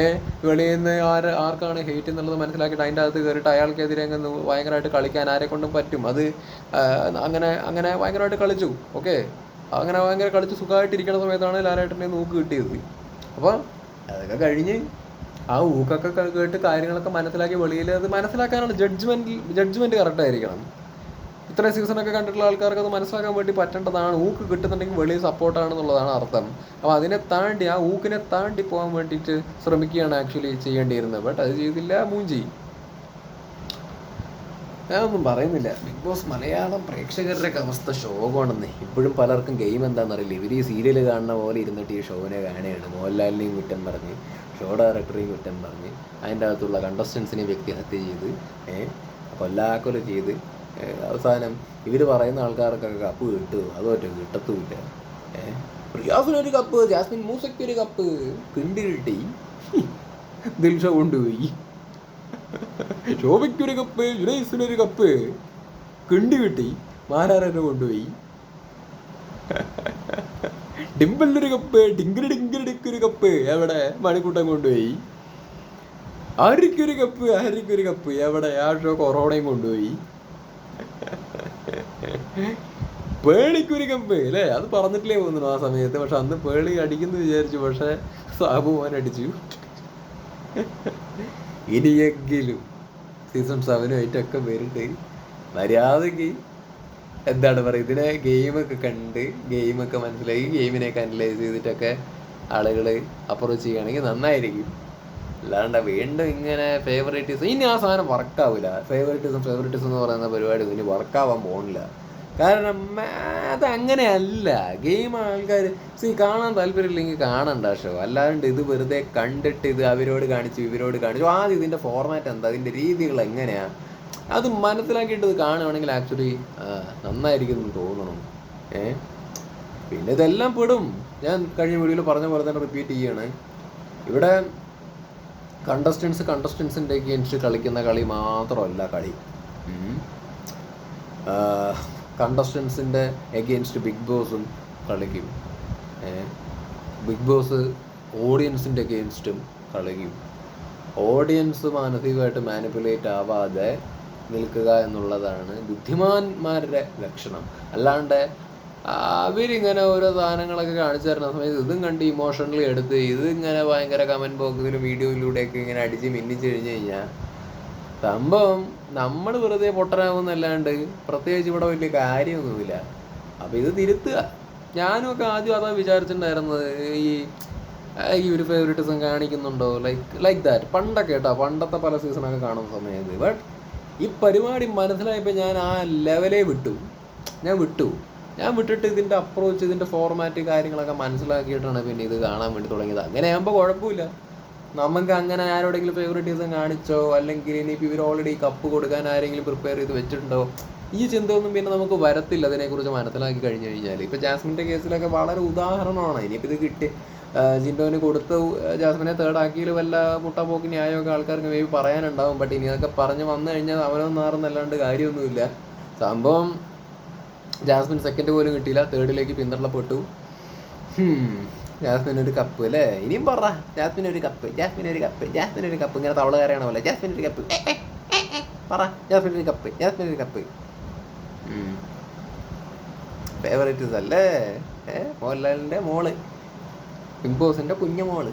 ഏ? വെളിയിൽ നിന്ന് ആര് ആർക്കാണ് ഹെയ്റ്റ് എന്നുള്ളത് മനസ്സിലാക്കിയിട്ട് അതിന്റെ അകത്ത് കയറിയിട്ട് അയാൾക്കെതിരെ അങ്ങ് ഭയങ്കരമായിട്ട് കളിക്കാൻ ആരെ കൊണ്ടും പറ്റും. അത് അങ്ങനെ അങ്ങനെ ഭയങ്കരമായിട്ട് കളിച്ചു. ഓക്കെ? അങ്ങനെ ഭയങ്കര കളിച്ച് സുഖമായിട്ടിരിക്കുന്ന സമയത്താണ് ലാലേട്ടന്റെ നോക്ക് കിട്ടിയത്. അപ്പോൾ അതൊക്കെ കഴിഞ്ഞ് ആ ഊക്കൊക്കെ കേട്ട് കാര്യങ്ങളൊക്കെ മനസ്സിലാക്കി വെളിയിൽ അത് മനസ്സിലാക്കാനുള്ള ജഡ്ജ്മെന്റ് ജഡ്ജ്മെന്റ് കറക്റ്റ് ആയിരിക്കണം. ഇത്രയും സീസണൊക്കെ കണ്ടിട്ടുള്ള ആൾക്കാർക്ക് അത് മനസ്സിലാക്കാൻ വേണ്ടി പറ്റേണ്ടതാണ്. ഊക്ക് കിട്ടുന്നുണ്ടെങ്കിൽ വെളിയിൽ സപ്പോർട്ടാണെന്നുള്ളതാണ് അർത്ഥം. അപ്പോൾ അതിനെ താണ്ടി ആ ഊക്കിനെ താണ്ടി പോകാൻ വേണ്ടിയിട്ട് ശ്രമിക്കുകയാണ് ആക്ച്വലി ചെയ്യേണ്ടിയിരുന്നത്. ബട്ട് അത് ചെയ്തില്ല മൂഞ്ചി. ഞാനൊന്നും പറയുന്നില്ല. ബിഗ് ബോസ് മലയാളം പ്രേക്ഷകരുടെ ഒക്കെ അവസ്ഥ ശോകമാണെന്ന്. ഇപ്പോഴും പലർക്കും ഗെയിം എന്താണെന്നറിയില്ല ഇവർ ഈ സീരിയൽ കാണുന്ന പോലെ ഇരുന്നിട്ട് ഈ ഷോനെ കാണുകയാണ്. മോഹൻലാലിനെയും കുറ്റം പറഞ്ഞ് ഷോ ഡയറക്ടറെയും കുറ്റം പറഞ്ഞ് അതിന്റെ അകത്തുള്ള കണ്ടസ്റ്റൻസിനെ വ്യക്തിഹത്യ ചെയ്ത് കൊല്ലാക്കൊല ചെയ്ത് അവസാനം ഇവർ പറയുന്ന ആൾക്കാർക്കൊക്കെ കപ്പ് കിട്ടുമോ അതുമറ്റോ കിട്ടത്തുമില്ല. ഏഹ് റിയാസിനൊരു കപ്പ് ജാസ്മിൻ മൂസയ്ക്ക് ഒരു കപ്പ്. കിണ്ടി കിട്ടി ദിൽഷ കൊണ്ടുപോയി. ശോഭയ്ക്കൊരു കപ്പ് ജുനൈസിനൊരു കപ്പ്. കിണ്ടി കിട്ടി. മാരാരനെ കൊണ്ടുപോയി. ഡിംബലിനൊരു കപ്പ് ഡിങ്കിരി ഡിങ്കിരി ഡിക്കൊരു കപ്പ്. എവിടെ? മണിക്കൂട്ടം കൊണ്ടുപോയി. ആരിക്കൊരു കപ്പ് ആരിക്കൊരു കപ്പ്. എവിടെ? ആ ഷോ കൊറോണയും കൊണ്ടുപോയി. പേളിക്കൊരു കപ്പ്. അല്ലേ? അത് പറഞ്ഞിട്ടില്ലേ പോകുന്നു ആ സമയത്ത്? പക്ഷെ അന്ന് പേളി അടിക്കുന്നു വിചാരിച്ചു. പക്ഷെ സാബു മോൻ അടിച്ചു ഇനിയെങ്കിലും സീസൺ സെവനുമായിട്ടൊക്കെ വരുന്നുണ്ട്. വരാതെങ്കിൽ എന്താണ് പറയുക ഇതിനെ ഗെയിമൊക്കെ കണ്ട് ഗെയിമൊക്കെ മനസ്സിലാക്കി ഗെയിമിനെയൊക്കെ അനലൈസ് ചെയ്തിട്ടൊക്കെ ആളുകൾ അപ്രോച്ച് ചെയ്യുകയാണെങ്കിൽ നന്നായിരിക്കും. അല്ലാണ്ട് വീണ്ടും ഇങ്ങനെ ഫേവറേറ്റിസം ഇനി ആ സാധനം വർക്കാവില്ല ഫേവറേറ്റിസം ഫേവറേറ്റിസം എന്ന് പറയുന്ന പരിപാടി ഇനി വർക്കാവാൻ പോകുന്നില്ല കാരണം അത് അങ്ങനെയല്ല. ഗെയിം ആൾക്കാർ സി കാണാൻ താല്പര്യമില്ലെങ്കിൽ കാണണ്ട ഷോ. അല്ലാണ്ട് ഇത് വെറുതെ കണ്ടിട്ട് ഇത് അവരോട് കാണിച്ചു ഇവരോട് കാണിച്ചു. ആദ്യം ഇതിന്റെ ഫോർമാറ്റ് എന്താ? അതിന്റെ രീതികൾ എങ്ങനെയാ? അത് മനസ്സിലാക്കിയിട്ട് ഇത് കാണുകയാണെങ്കിൽ ആക്ച്വലി നന്നായിരിക്കും എന്ന് തോന്നണം. ഏ? പിന്നെ ഇതെല്ലാം പെടും. ഞാൻ കഴിഞ്ഞ വീഡിയോയിൽ പറഞ്ഞ പോലെ തന്നെ റിപ്പീറ്റ് ചെയ്യാണ്. ഇവിടെ കണ്ടസ്റ്റൻസ് കണ്ടസ്റ്റൻസിന്റെ അഗേൻസ്റ്റ് കളിക്കുന്ന കളി മാത്രമല്ല കളി. കണ്ടസ്റ്റൻസിന്റെ എഗെയിൻസ്റ്റ് ബിഗ് ബോസും കളിക്കും. ബിഗ് ബോസ് ഓഡിയൻസിന്റെ എഗെയിൻസ്റ്റും കളിക്കും. ഓഡിയൻസ് മാനസികമായിട്ട് മാനിപ്പുലേറ്റ് ആവാതെ നിൽക്കുക എന്നുള്ളതാണ് ബുദ്ധിമാന്മാരുടെ ലക്ഷണം. അല്ലാണ്ട് അവരിങ്ങനെ ഓരോ സാധനങ്ങളൊക്കെ കാണിച്ചു തരുന്ന സമയത്ത് ഇതും കണ്ട് ഇമോഷണലി എടുത്ത് ഇതിങ്ങനെ ഭയങ്കര കമന്റ് ബോക്സിലും വീഡിയോയിലൂടെയൊക്കെ ഇങ്ങനെ അടിച്ച് മിന്നിച്ച് കഴിഞ്ഞ് കഴിഞ്ഞാൽ സംഭവം നമ്മൾ വെറുതെ പൊട്ടനാവുന്നല്ലാണ്ട് പ്രത്യേകിച്ച് ഇവിടെ വലിയ കാര്യമൊന്നുമില്ല. അപ്പം ഇത് തിരുത്തുക. ഞാനും ഒക്കെ ആദ്യം അതാ വിചാരിച്ചിട്ടുണ്ടായിരുന്നത് ഈ ഈ ഒരു ഫേവറിറ്റിസം കാണിക്കുന്നുണ്ടോ? ലൈക്ക് ലൈക്ക് ദാറ്റ് പണ്ടൊക്കെ കേട്ടോ പണ്ടത്തെ പല സീസണൊക്കെ കാണുന്ന സമയത്ത്. ബട്ട് ഈ പരിപാടി മനസ്സിലായപ്പോൾ ഞാൻ ആ ലെവലേ വിട്ടു. ഞാൻ വിട്ടു. ഞാൻ വിട്ടിട്ട് ഇതിന്റെ അപ്രോച്ച് ഇതിന്റെ ഫോർമാറ്റ് കാര്യങ്ങളൊക്കെ മനസ്സിലാക്കിയിട്ടാണ് പിന്നെ ഇത് കാണാൻ വേണ്ടി തുടങ്ങിയത്. അങ്ങനെ ആകുമ്പോൾ കുഴപ്പമില്ല. നമുക്ക് അങ്ങനെ ആരോടെങ്കിലും ഫേവറേറ്റിസം കാണിച്ചോ അല്ലെങ്കിൽ ഇനിയിപ്പോൾ ഇവർ ഓൾറെഡി കപ്പ് കൊടുക്കാൻ ആരെങ്കിലും പ്രിപ്പയർ ചെയ്ത് വെച്ചിട്ടുണ്ടോ ഈ ചിന്ത ഒന്നും പിന്നെ നമുക്ക് വരത്തില്ല. അതിനെക്കുറിച്ച് മനസ്സിലാക്കി കഴിഞ്ഞു കഴിഞ്ഞാൽ ഇപ്പോൾ ജാസ്മിന്റെ കേസിലൊക്കെ വളരെ ഉദാഹരണമാണ്. ഇനിയിപ്പോൾ ഇത് കിട്ടി. ജിൻഡോവിന് കൊടുത്ത്. ജാസ്മിനെ തേർഡ് ആക്കിയിൽ വല്ല മുട്ടപ്പോക്കി ന്യായമൊക്കെ ആൾക്കാർക്ക് മേ ബി പറയാനുണ്ടാവും. ബട്ട് ഇനി അതൊക്കെ പറഞ്ഞ് വന്നു കഴിഞ്ഞാൽ അവനൊന്നും ആറുന്നല്ലാണ്ട് കാര്യമൊന്നുമില്ല. സംഭവം ജാസ്മിൻ സെക്കൻഡ് പോലും കിട്ടിയില്ല. തേർഡിലേക്ക് പിന്തള്ളപ്പെട്ടു. ജാസ്മിൻ ഒരു കപ്പ് അല്ലേ? ഇനിയും പറ. ജാസ്മിൻ ഒരു കപ്പ് ജാസ്മിൻ ഒരു കപ്പ് ജാസ്മിൻ ഒരു കപ്പ് ഇങ്ങനെ തവള കയറിയാണ് പോലെ ജാസ്മിൻ ഒരു കപ്പ്. പറ. ജാസ്മിൻ ഒരു കപ്പ് ജാസ്മിൻ ഒരു കപ്പ് ഫേവറേറ്റ്സ് അല്ലേ? മോഹൻലാലിന്റെ മോൾ. ബിഗ് ബോസിന്റെ കുഞ്ഞു മോൾ.